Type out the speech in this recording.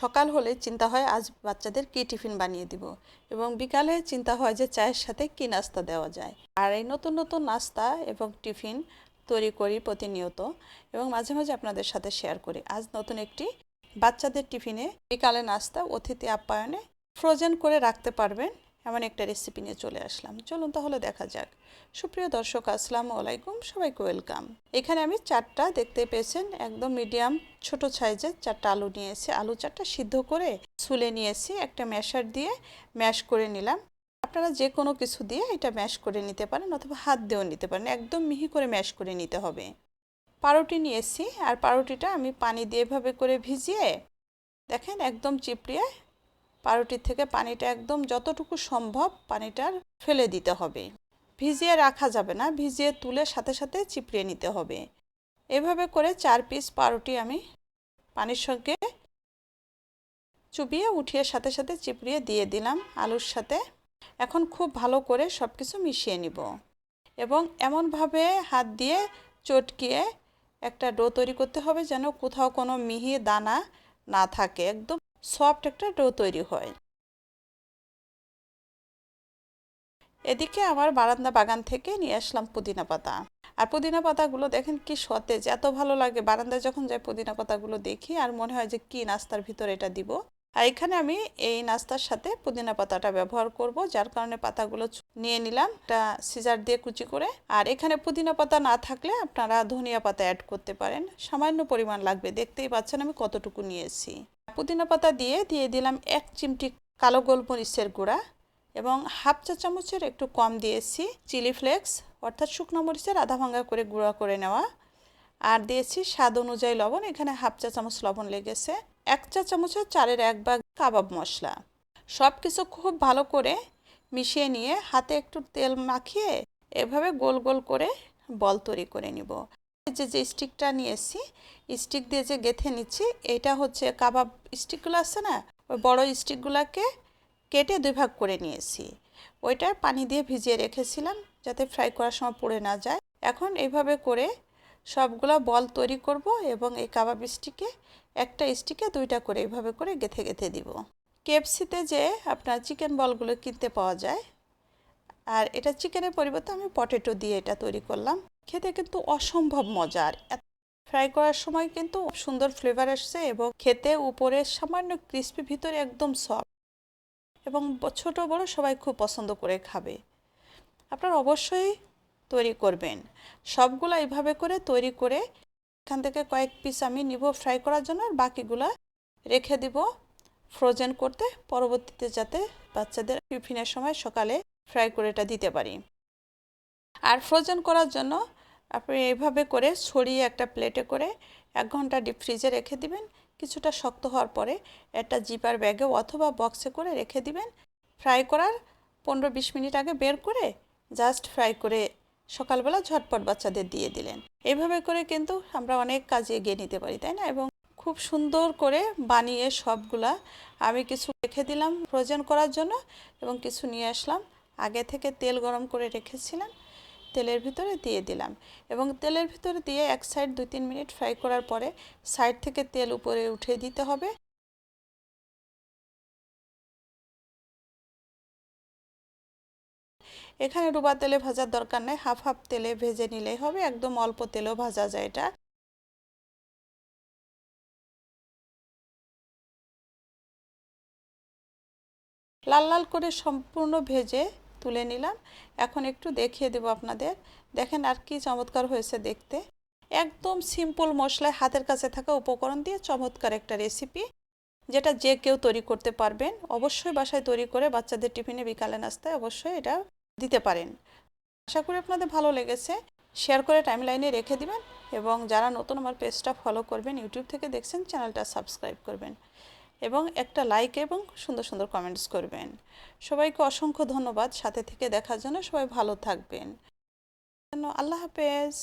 সকাল হলে চিন্তা হয় আজ বাচ্চাদের কী টিফিন বানিয়ে দিব এবং বিকালে চিন্তা হয় যে চায়ের সাথে কী নাস্তা দেওয়া যায়। আর এই নতুন নতুন নাস্তা এবং টিফিন তৈরি করি প্রতিনিয়ত এবং মাঝে মাঝে আপনাদের সাথে শেয়ার করি। আজ নতুন একটি বাচ্চাদের টিফিনে বিকালে নাস্তা অতিথি আপ্যায়নে ফ্রোজেন করে রাখতে পারবেন। এমন একটা রেসিপি নিয়ে চলে আসলাম। চলুন তাহলে দেখা যাক। সুপ্রিয় দর্শক, আসসালামু আলাইকুম। সবাইকে ওয়েলকাম এখানে আমি চারটা দেখতে পেয়েছেন। একদম মিডিয়াম ছোট সাইজের চারটা আলু নিয়েছি। আলু চারটা সিদ্ধ করে ছুলে নিয়েছি, একটা ম্যাশার দিয়ে ম্যাশ করে নিলাম। আপনারা যে কোনো কিছু দিয়ে এটা ম্যাশ করে নিতে পারেন অথবা হাত দিয়েও নিতে পারেন। একদম মিহি করে ম্যাশ করে নিতে হবে। পাউরুটি নিয়েছি। আর পাউরুটিটা আমি পানি দিয়ে এভাবে করে ভিজিয়ে, দেখেন একদম চিপড়িয়ে পাউরুটির থেকে পানিটা একদম যতটুকু সম্ভব পানিটার ফেলে দিতে হবে। ভিজিয়ে রাখা যাবে না, ভিজিয়ে তুলে সাথে সাথে চিপড়িয়ে নিতে হবে। এভাবে করে চার পিস পাউরুটি আমি পানির সঙ্গে চুবিয়ে উঠিয়ে সাথে সাথে চিপড়িয়ে দিয়ে দিলাম আলুর সাথে। এখন খুব ভালো করে সব কিছু মিশিয়ে নিব এবং এমনভাবে হাত দিয়ে চটকিয়ে একটা ডো তৈরি করতে হবে যেন কোথাও কোনো মিহি দানা না থাকে, একদম সফট একটা ডো তৈরি হয়। এদিকে আমার বারান্দা বাগান থেকে নিয়ে আসলাম পুদিনা পাতা। আর পুদিনা পাতাগুলো দেখেন কি সতেজ, এত ভালো লাগে। বারান্দায় যখন যাই পুদিনা পাতাগুলো দেখি, আর মনে হয় যে কি নাস্তার ভিতরে এটা দিব। আর এখানে আমি এই নাস্তার সাথে পুদিনা পাতাটা ব্যবহার করব, যার কারণে পাতাগুলো নিয়ে নিলাম এটা সিজার দিয়ে কুচি করে। আর এখানে পুদিনা পাতা না থাকলে আপনারা ধনিয়া পাতা অ্যাড করতে পারেন। সামান্য পরিমাণ লাগবে। দেখতেই পাচ্ছেন আমি কতটুকু নিয়েছি। পুদিনা পাতা দিয়ে দিয়ে দিলাম এক চিমটি কালো গোলমরিচের গুঁড়া এবং হাফ চা চামচের একটু কম দিয়েছি চিলি ফ্লেক্স, অর্থাৎ শুকনো মরিচের আধা ভাঙ্গা করে গুঁড়া করে নেওয়া। আর দিয়েছি স্বাদ অনুযায়ী লবণ, এখানে হাফ চা চামচ লবণ লেগেছে। এক চা চামচের চারের এক ভাগ কাবাব মশলা। সব কিছু খুব ভালো করে মিশিয়ে নিয়ে হাতে একটু তেল মাখিয়ে এভাবে গোল গোল করে বল তৈরি করে নিব। যে যে স্টিকটা নিয়ে নিয়েছি স্টিক দিয়ে যে গেথে নিচ্ছি, এটা হচ্ছে কাবাব স্টিকগুলো আছে না, ওই বড় স্টিকগুলোকে কেটে দুই ভাগ করে নিয়েছি। ওইটা পানি দিয়ে ভিজিয়ে রেখেছিলাম যাতে ফ্রাই করার সময় পড়ে না যায়। এখন এইভাবে করে সবগুলো বল তৈরি করব এবং এই কাবাব স্টিকে, একটা স্টিকে দুইটা করে এইভাবে করে গেথে গেথে দিব। কেএফসিতে যে আপনার চিকেন বলগুলো কিনতে পাওয়া যায়, আর এটা চিকেনের পরিবর্তে আমি পটেটো দিয়ে এটা তৈরি করলাম। খেতে কিন্তু অসম্ভব মজার। ফ্রাই করার সময় কিন্তু সুন্দর ফ্লেভার আসছে এবং খেতে উপরে সামান্য ক্রিস্পি ভিতরে একদম সফট এবং ছোট বড় সবাই খুব পছন্দ করে খাবে। আপনারা অবশ্যই তৈরি করবেন। সবগুলো এইভাবে করে তৈরি করে এখান থেকে কয়েক পিস আমি নিব ফ্রাই করার জন্য আর বাকিগুলো রেখে দিব ফ্রোজেন করতে। পরবর্তীতে যাতে বাচ্চাদের টিফিনের সময় সকালে ফ্রাই করে এটা দিতে পারি। আর ফ্রোজেন করার জন্য আপনি এইভাবে করে ছড়িয়ে একটা প্লেটে করে এক ঘণ্টা ডিপ ফ্রিজে রেখে দিবেন। কিছুটা শক্ত হওয়ার পরে একটা জিপার ব্যাগে অথবা বক্সে করে রেখে দিবেন। ফ্রাই করার পনেরো বিশ মিনিট আগে বের করে জাস্ট ফ্রাই করে সকালবেলা ঝটপট বাচ্চাদের দিয়ে দিলেন। এভাবে করে কিন্তু আমরা অনেক কাজে এগিয়ে নিতে পারি, তাই না? এবং খুব সুন্দর করে বানিয়ে সবগুলা আমি কিছু রেখে দিলাম ফ্রোজেন করার জন্য এবং কিছু নিয়ে আসলাম। আগে থেকে তেল গরম করে রেখেছিলাম তেলের ভিতরে দিয়ে দিলাম এবং তেলের ভিতরে দিয়ে এক সাইড দুই তিন মিনিট ফ্রাই করার পরে সাইড থেকে তেল উপরে উঠে দিতে হবে। এখানে ডুবা তেলে ভাজার দরকার নেই হাফ হাফ তেলে ভেজে নিলেই হবে, একদম অল্প তেলেও ভাজা যায় এটা। লাল লাল করে সম্পূর্ণ ভেজে তুলে নিলাম। এখন একটু দেখিয়ে দেব আপনাদের। দেখেন আর কি চমৎকার হয়েছে দেখতে। একদম সিম্পল মশলায় হাতের কাছে থাকা উপকরণ দিয়ে চমৎকার একটা রেসিপি যেটা যে কেউ তৈরি করতে পারবেন। অবশ্যই বাসায় তৈরি করে বাচ্চাদের টিফিনে বিকালে নাস্তায় অবশ্যই এটা দিতে পারেন। আশা করি আপনাদের ভালো লেগেছে। শেয়ার করে টাইমলাইনে রেখে দিবেন এবং যারা নতুন আমার পেজটা ফলো করবেন ইউটিউব থেকে দেখছেন চ্যানেলটা সাবস্ক্রাইব করবেন। এবং একটা লাইক এবং সুন্দর সুন্দর কমেন্টস করবেন। সবাইকে অসংখ্য ধন্যবাদ। সাথে থেকে দেখার জন্য সবাই ভালো থাকবেন। আল্লাহ হাফেজ।